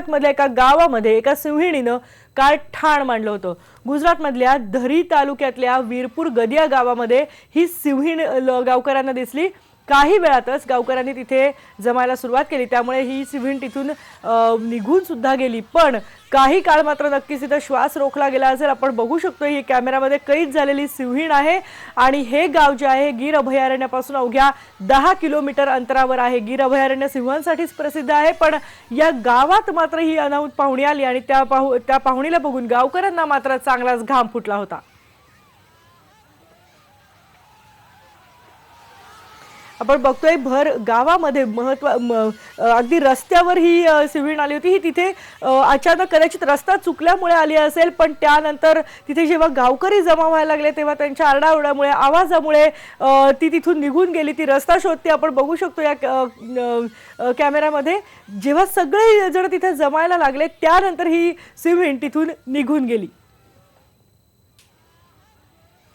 गुजरातमधल्या एका गावामध्ये एका सिंहिणीनं काल ठाण मांडलं होतं. गुजरातमधल्या धरी तालुक्यातल्या वीरपूर गदिया गावामध्ये ही सिंहीण गावकऱ्यांना दिसली. काही वेळातच गावकऱ्यांनी तिथे जमायला सुरुवात केली. त्यामुळे ही सिव्हिण तिथून निघून सुद्धा गेली. पण काही काळ मात्र नक्कीच तिथं श्वास रोखला गेला असेल. आपण बघू शकतो ही कॅमेरामध्ये कैद झालेली सिव्हिण आहे. आणि हे गाव जे आहे गीर अभयारण्यापासून अवघ्या दहा किलोमीटर अंतरावर आहे. गीर अभयारण्य सिंहांसाठीच प्रसिद्ध आहे. पण या गावात मात्र ही अनाहूत पाहुणी आली आणि त्या पाहू त्या पाहुणीला बघून गावकऱ्यांना मात्र चांगलाच घाम फुटला होता. आपण बघतोय भर गावामध्ये महत्त्व अगदी रस्त्यावर ही अ, आली होती. ही तिथे अचानक कदाचित रस्ता चुकल्यामुळे आली असेल पण त्यानंतर तिथे जेव्हा गावकरी जमा व्हायला लागले तेव्हा त्यांच्या आरडाओरडामुळे आवाजामुळे ती तिथून निघून गेली. ती रस्ता शोधते आपण बघू शकतो या कॅमेऱ्यामध्ये जेव्हा सगळे जण तिथे जमायला लागले त्यानंतर ही सिव्हिण तिथून निघून गेली.